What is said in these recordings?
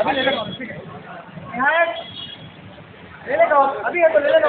अभी ले लेगा यहाँ ले लेगा अभी है तो ले लेगा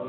मैं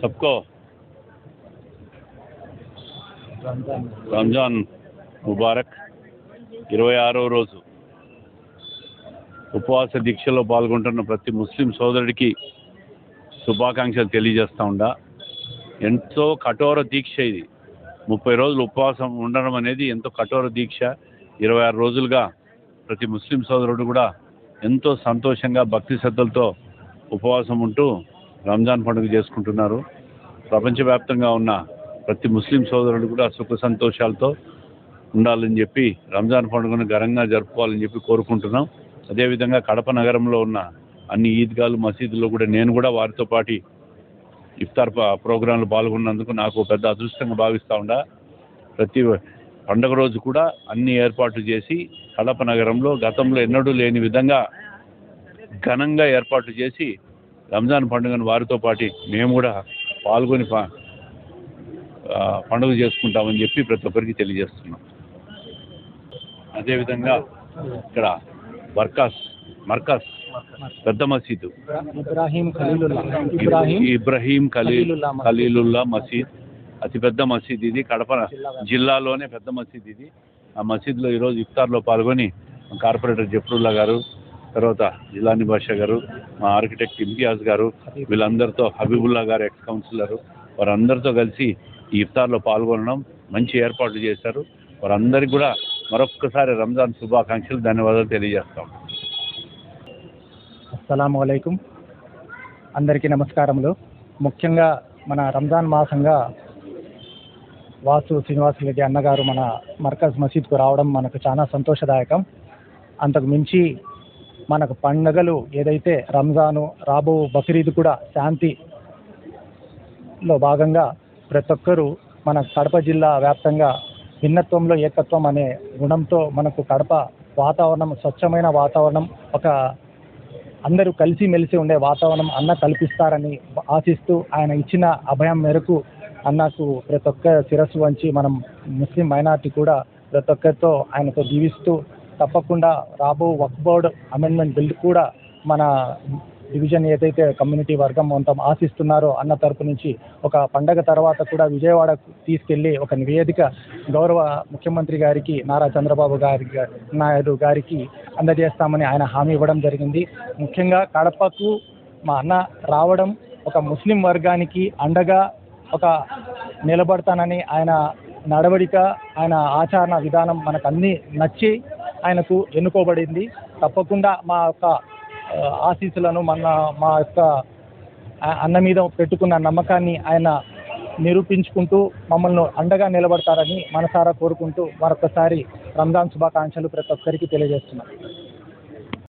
सबको రంజాన్ ముబారక్ ఇరవై ఆరో రోజు ఉపవాస దీక్షలో పాల్గొంటున్న ప్రతి ముస్లిం సోదరుడికి శుభాకాంక్షలు తెలియజేస్తూ ఉండా. ఎంతో కఠోర దీక్ష ఇది. ముప్పై రోజులు ఉపవాసం ఉండడం అనేది ఎంతో కఠోర దీక్ష. ఇరవై ఆరు రోజులుగా ప్రతి ముస్లిం సోదరుడు కూడా ఎంతో సంతోషంగా భక్తి శ్రద్ధలతో ఉపవాసం ఉంటూ రంజాన్ పండుగ చేసుకుంటున్నారు. ప్రపంచవ్యాప్తంగా ఉన్న ప్రతి ముస్లిం సోదరుడు కూడా సుఖ సంతోషాలతో ఉండాలని చెప్పి రంజాన్ పండుగను ఘనంగా జరుపుకోవాలని చెప్పి కోరుకుంటున్నాం. అదేవిధంగా కడప నగరంలో ఉన్న అన్ని ఈద్గాలు మసీదుల్లో కూడా నేను కూడా వారితో పాటు ఇఫ్తార్ ప్రోగ్రాంలు ప్రోగ్రాంలో పాల్గొన్నందుకు నాకు పెద్ద అదృష్టంగా భావిస్తూ ఉండా. ప్రతి పండగ రోజు కూడా అన్ని ఏర్పాట్లు చేసి కడప నగరంలో గతంలో ఎన్నడూ లేని విధంగా ఘనంగా ఏర్పాట్లు చేసి రంజాన్ పండుగను వారితో పాటు మేము కూడా పాల్గొని పండుగ చేసుకుంటామని చెప్పి ప్రతి ఒక్కరికి తెలియజేస్తున్నాం. అదేవిధంగా ఇక్కడ వర్కాస్ మర్కాస్ పెద్ద మసీదు. ఇబ్రాహీం ఖలీలుల్లా ఇబ్రాహీం ఇబ్రహీం ఖలీల్ ఖలీలుల్లా మసీద్. ఖలీలుల్లా మసీద్. అతి పెద్ద మసీద్ ఇది కడప జిల్లాలోనే పెద్ద మసీద్ ఇది. ఆ మసీద్లో ఈరోజు ఇఫ్తార్లో పాల్గొని కార్పొరేటర్ జఫరుల్లా గారు తర్వాత జిలాని బాషా గారు మా ఆర్కిటెక్ట్ ఇమ్తియాజ్ గారు వీళ్ళందరితో హబీబుల్లా గారు ఎక్స్ కౌన్సిలర్ వారందరితో కలిసి ఈ ఇఫ్తార్లో పాల్గొనడం మంచి ఏర్పాట్లు చేశారు. వారందరికీ కూడా మరొక్కసారి రంజాన్ శుభాకాంక్షలు ధన్యవాదాలు తెలియజేస్తాం. అస్సలం అలైకుం. అందరికీ నమస్కారములు. ముఖ్యంగా మన రంజాన్ మాసంగా వాసు శ్రీనివాసరెడ్డి అన్నగారు మన మర్కజ్ మసీద్కు రావడం మనకు చాలా సంతోషదాయకం. అంతకు మించి మనకు పండుగలు ఏదైతే రంజాను రాబో బక్రీద్ కూడా శాంతిలో భాగంగా ప్రతి ఒక్కరూ మన కడప జిల్లా వ్యాప్తంగా భిన్నత్వంలో ఏకత్వం అనే గుణంతో మనకు కడప వాతావరణం స్వచ్ఛమైన వాతావరణం ఒక అందరూ కలిసిమెలిసి ఉండే వాతావరణం అన్న కల్పిస్తారని ఆశిస్తూ ఆయన ఇచ్చిన అభయం మేరకు అన్నకు ప్రతి ఒక్క శిరస్సు వంచి మనం ముస్లిం మైనార్టీ కూడా ప్రతి ఒక్కరితో ఆయనతో జీవిస్తూ తప్పకుండా రాబో వక్ బోర్డ్ అమెండ్మెంట్ బిల్ కూడా మన డివిజన్ ఏదైతే కమ్యూనిటీ వర్గం మొత్తం ఆశిస్తున్నారో అన్న తరపు నుంచి ఒక పండగ తర్వాత కూడా విజయవాడ తీసుకెళ్ళి ఒక నివేదిక గౌరవ ముఖ్యమంత్రి గారికి నారా చంద్రబాబు గారి నాయుడు గారికి అందజేస్తామని ఆయన హామీ ఇవ్వడం జరిగింది. ముఖ్యంగా కడపకు మా అన్న రావడం ఒక ముస్లిం వర్గానికి అండగా ఒక నిలబడతానని ఆయన నడవడిక ఆయన ఆచరణ విధానం మనకు అన్ని నచ్చి ఆయనకు ఎన్నుకోబడింది. తప్పకుండా మా యొక్క ఆశీస్సులను మన మా యొక్క అన్న మీద పెట్టుకున్న నమ్మకాన్ని ఆయన నిరూపించుకుంటూ మమ్మల్ని అండగా నిలబడతారని మనసారా కోరుకుంటూ మరొకసారి రంజాన్ శుభాకాంక్షలు ప్రతి ఒక్కరికి తెలియజేస్తున్నాను